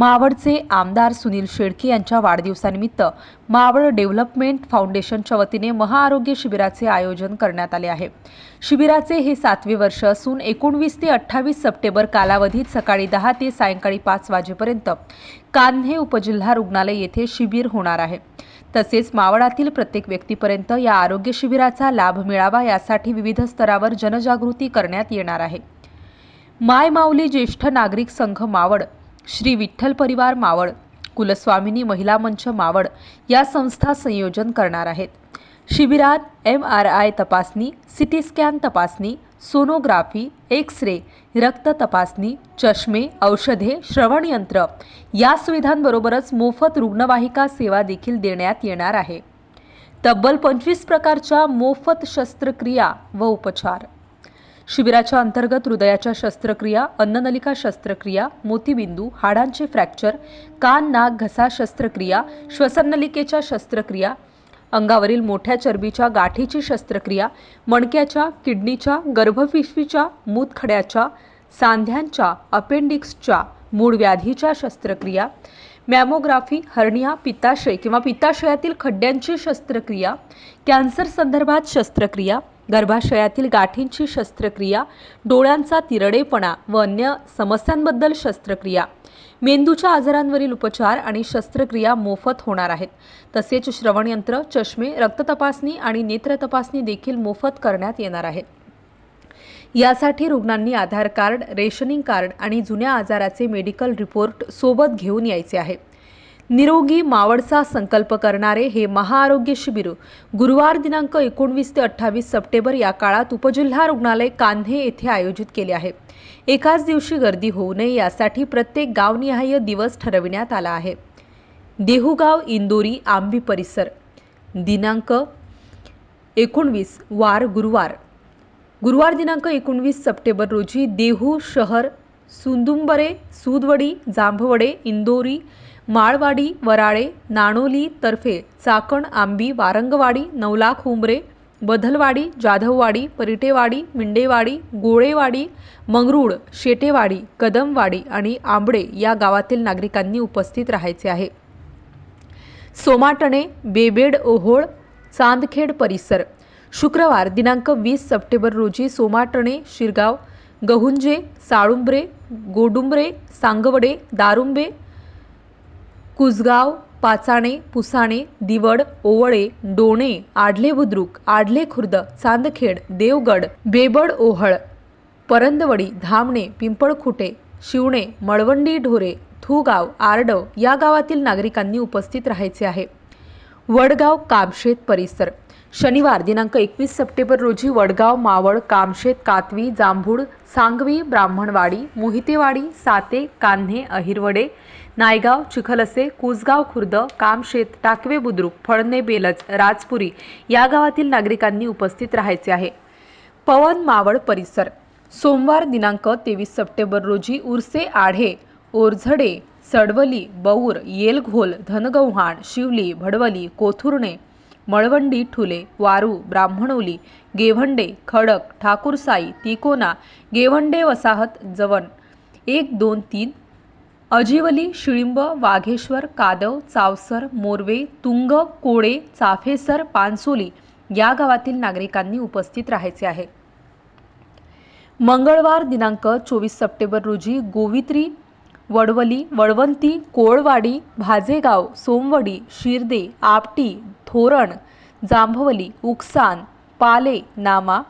मावळचे आमदार सुनील शेळके यांच्या वाढदिवसानिमित्त मावळ डेव्हलपमेंट फाउंडेशनच्या वतीने महाआरोग्य शिबिराचे आयोजन करण्यात आले आहे. शिबिराचे हे सातवे वर्ष असून एकोणवीस ते अठ्ठावीस सप्टेंबर कालावधीत सकाळी दहा ते सायंकाळी पाच वाजेपर्यंत कान्हे उपजिल्हा रुग्णालय येथे शिबिर होणार आहे. तसेच मावळातील प्रत्येक व्यक्तीपर्यंत या आरोग्य शिबिराचा लाभ मिळावा यासाठी विविध स्तरावर जनजागृती करण्यात येणार आहे. माय माऊली ज्येष्ठ नागरिक संघ मावळ श्री विठ्ठल परिवार मावळ कुलस्वामिनी महिला मंच मावळ या संस्था संयोजन करणार आहेत. शिबिरात एम आर आय तपासणी सिटी स्कॅन तपासणी सोनोग्राफी एक्स रे रक्त तपासणी चष्मे औषधे श्रवणयंत्र या सुविधांबरोबरच मोफत रुग्णवाहिका सेवा देखील देण्यात येणार आहे. तब्बल पंचवीस प्रकारच्या मोफत शस्त्रक्रिया व उपचार शिबिराच्या अंतर्गत हृदयाच्या शस्त्रक्रिया अन्ननलिका शस्त्रक्रिया मोतीबिंदू हाडांचे फ्रॅक्चर कान नाक घसा शस्त्रक्रिया श्वसननलिकेच्या शस्त्रक्रिया अंगावरील मोठ्या चरबीच्या गाठीची शस्त्रक्रिया मणक्याच्या किडनीच्या गर्भपिशवीच्या मूतखड्याच्या सांध्यांच्या अपेंडिक्सच्या मूळ व्याधीच्या शस्त्रक्रिया मॅमोग्राफी हर्निया पित्ताशय किंवा पित्ताशयातील खड्ड्यांची शस्त्रक्रिया कॅन्सर संदर्भात शस्त्रक्रिया गर्भाशयातील गाठींची शस्त्रक्रिया डोळ्यांचा तिरडेपणा व अन्य समस्यांबद्दल शस्त्रक्रिया. मेंदूच्या आजारांवरील उपचार आणि शस्त्रक्रिया मोफत होणार आहेत. तसेच श्रवणयंत्र चष्मे रक्ततपासणी आणि नेत्र तपासणी देखील मोफत करण्यात येणार आहे यासाठी रुग्णांनी आधार कार्ड रेशनिंग कार्ड आणि जुन्या आजाराचे मेडिकल रिपोर्ट सोबत घेऊन यायचे आहे. निरोगी मावळचा संकल्प करणारे हे महाआरोग्य शिबिर गुरुवार दिनांक एकोणवीस ते अठ्ठावीस सप्टेंबर या काळात उपजिल्हा रुग्णालय कान्हे येथे आयोजित केले आहे. एकाच दिवशी गर्दी होऊ नये यासाठी प्रत्येक गावनिहाय दिवस ठरविण्यात आला आहे. देहूगाव इंदोरी आंबी परिसर. दिनांक एकोणवीस वार गुरुवार. गुरुवार दिनांक एकोणवीस सप्टेंबर रोजी देहू शहर सुंदुंबरे सुदवडी जांभवडे इंदोरी माळवाडी वराळे नाणोली तर्फे चाकण आंबी वारंगवाडी नवलाख हुंबरे बधलवाडी जाधववाडी परिटेवाडी मिंडेवाडी गोळेवाडी मंगरूळ शेटेवाडी कदमवाडी आणि आंबडे या गावातील नागरिकांनी उपस्थित राहायचे आहे. सोमाटणे बेबेड ओहोळ चांदखेड परिसर. शुक्रवार दिनांक वीस सप्टेंबर रोजी सोमाटणे शिरगाव गहुंजे साळुंबरे गोडुंबरे सांगवडे दारुंबे कुसगाव पाचाणे पुसाणे दिवड ओवळे डोणे आडले बुद्रुक आडले खुर्द चांदखेड देवगड बेबड ओहळ परंदवडी धामणे पिंपळखुटे शिवणे मळवंडी ढोरे थुगाव आरडव या गावातील नागरिकांनी उपस्थित राहायचे आहे. वडगाव कामशेत परिसर. शनिवार दिनांक एकवीस सप्टेंबर रोजी वडगाव मावळ कामशेत कातवी जांभूड सांगवी ब्राह्मणवाडी मोहितेवाडी साते कान्हे अहिरवडे नायगाव चिखलसे कुसगाव खुर्द कामशेत टाकवे बुद्रुक फळणे बेलज राजपुरी या गावातील नागरिकांनी उपस्थित राहायचे आहे. पवन मावळ परिसर. सोमवार दिनांक तेवीस सप्टेंबर रोजी उर्से आढे ओरझडे सडवली बौर येलघोल धनगव्हाण शिवली भडवली कोथुर्णे मळवंडी ठुले वारू ब्राह्मणोली गेवंडे खडक ठाकूरसाई तिकोना गेवंडे वसाहत जवण. एक दोन तीन अजिवली शिळिंब वाघेश्वर कादव चावसर मोरवे तुंग कोळे चाफेसर पानसोली या गावातील नागरिकांनी उपस्थित राहायचे आहे. मंगळवार दिनांक चोवीस सप्टेंबर रोजी गोवित्री वडवली वळवंती कोळवाडी भाजेगाव सोमवडी शिर्दे आपटी थोरण जांभवली उकसान पाले नामा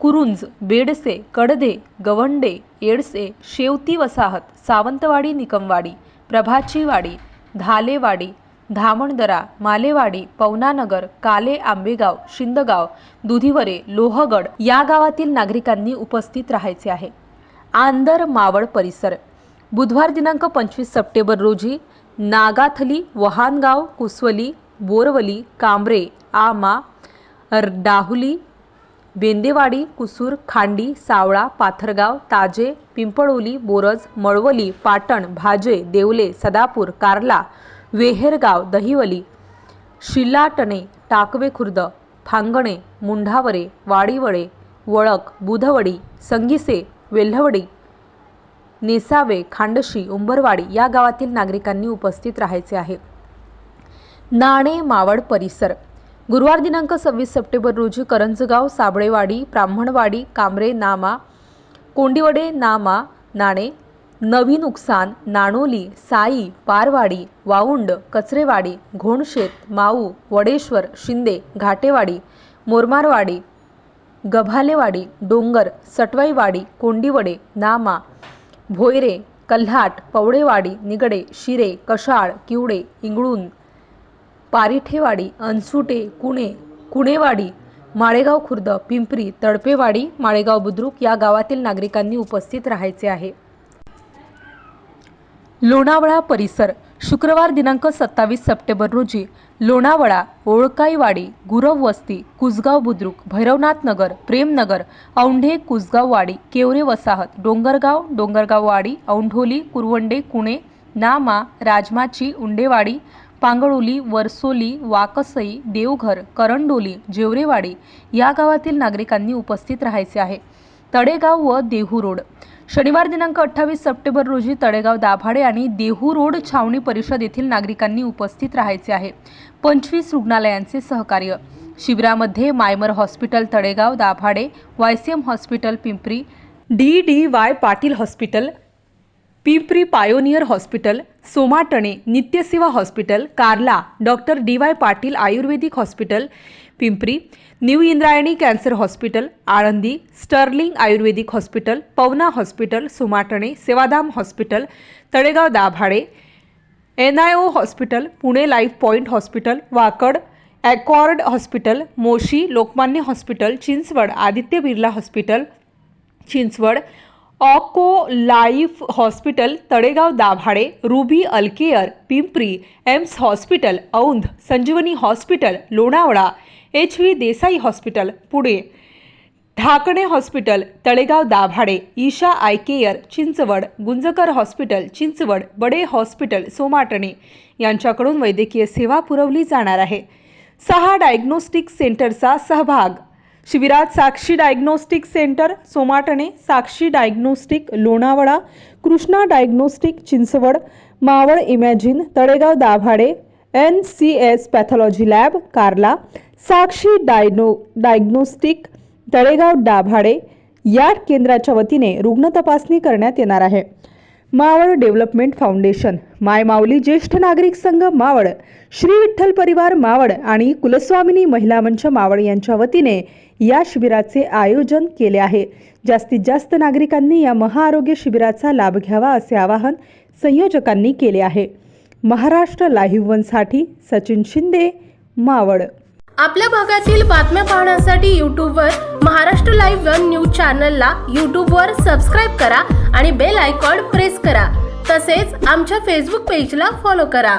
कुरुंज बेडसे कडदे गवंडे येडसे शेवती वसाहत सावंतवाडी निकमवाडी प्रभाचीवाडी धालेवाडी धामणदरा मालेवाडी पवनानगर काले आंबेगाव शिंदगाव दुधीवरे लोहगड या गावातील नागरिकांनी उपस्थित राहायचे आहे. आंदर मावळ परिसर. बुधवार दिनांक पंचवीस सप्टेंबर रोजी नागाथली वहानगाव कुसवली बोरवली कांबरे आमा र- डाहुली बेंदेवाडी कुसूर खांडी सावळा पाथरगाव ताजे पिंपळोली बोरज मळवली पाटण भाजे देवले सदापूर कार्ला वेहेरगाव दहिवली शिलाटणे टाकवे खुर्द फांगणे मुंढावरे वाडीवळे वळक बुधवडी संगिसे वेल्हवडी नेसावे खांडशी उंबरवाडी या गावातील नागरिकांनी उपस्थित राहायचे आहे. नाणे मावळ परिसर गुरुवार दिनांक सव्वीस सप्टेंबर रोजी करंजगाव साबळेवाडी ब्राह्मणवाडी कांबरे नामा कोंडिवडे नामा नाणे नवी नुकसान नाणोली साई पारवाडी वाऊंड कचरेवाडी घोणशेत माऊ वडेश्वर शिंदे घाटेवाडी मोरमारवाडी गभालेवाडी डोंगर सटवाईवाडी कोंडिवडे नामा भोयरे कल्हाट पवडेवाडी निगडे शिरे कशाळ किवडे इंगळून पारिठेवाडी अनसुटे कुणे कुणेवाडी माळेगाव खुर्द पिंपरी तडपेवाडी माळेगाव बुद्रुक या गावातील नागरिकांनी उपस्थित राहायचे आहे. लोणावळा परिसर शुक्रवार दिनांक सत्तावीस सप्टेंबर रोजी लोणावळा ओळकाईवाडी गुरव वस्ती कुसगाव बुद्रुक भैरवनाथ नगर प्रेमनगर औंढे कुसगाववाडी केवरे वसाहत डोंगरगाव डोंगरगाववाडी औंढोली कुरवंडे कुणे नामा राजमाची उंडेवाडी पांगळोली वरसोली वाकसई देवघर करंडोली जेवरेवाडी या गावातील नागरिकांनी उपस्थित राहायचे आहे. तडेगाव व देहू रोड. शनिवार दिनांक अठ्ठावीस सप्टेंबर रोजी तळेगाव दाभाडे आणि देहू रोड छावणी परिषद येथील नागरिकांनी उपस्थित राहायचे आहे. पंचवीस रुग्णालयांचे सहकार्य. शिबिरामध्ये Maimer hospital Talegaon Dabhade YCM hospital Pimpri D D Y Patil hospital Pimpri Pioneer hospital Somatane Nityaseva hospital Karla doctor D Y Patil Ayurvedic hospital Pimpri New Indrayani cancer hospital Alandi Sterling Ayurvedic hospital Pavana hospital Somatane Sevadham hospital Talegaon Dabhade N I O hospital Pune Life Point hospital Wakad Accord hospital Moshi Lokmanya hospital Chinchwad Aditya Birla hospital Chinchwad Onco Life hospital Talegaon Dabhade Ruby Allcare Pimpri Aims hospital Aundh Sanjeevani hospital Lonavala H V Desai hospital Pune Dhakne hospital Talegaon Dabhade Isha eye care Chinchwad Gunjkar hospital Chinchwad Bade hospital Somatane यांच्याकडून वैद्यकीय सेवा पुरवली जाणार आहे. सहा diagnostic सेंटरचा सहभाग शिबिरात Sakshi diagnostic centre Somatane Sakshi diagnostic Lonavala Krishna diagnostic Chinchwad Maval Imagine Talegaon Dabhade N C S pathology lab Karla Sakshi dino diagnostic Talegaon Dabhade या केंद्राच्या वतीने रुग्ण तपासणी करण्यात येणार आहे. मावळ डेव्हलपमेंट फाउंडेशन माय माऊली ज्येष्ठ नागरिक संघ मावळ श्री विठ्ठल परिवार मावळ आणि कुलस्वामिनी महिला मंच मावळ यांच्या वतीने या शिबिराचे आयोजन केले आहे. जास्तीत जास्त नागरिकांनी या महाआरोग्य शिबिराचा लाभ घ्यावा असे आवाहन संयोजकांनी केले आहे. महाराष्ट्र लाईव्ह वनसाठी सचिन शिंदे मावळ. आपल्या भागातील बातम्या पाहण्यासाठी यूट्यूबवर महाराष्ट्र लाईव्ह वन न्यूज चॅनलला यूट्यूबवर सबस्क्राईब करा आणि बेल आयकॉन प्रेस करा. तसेच आमच्या फेसबुक पेजला फॉलो करा.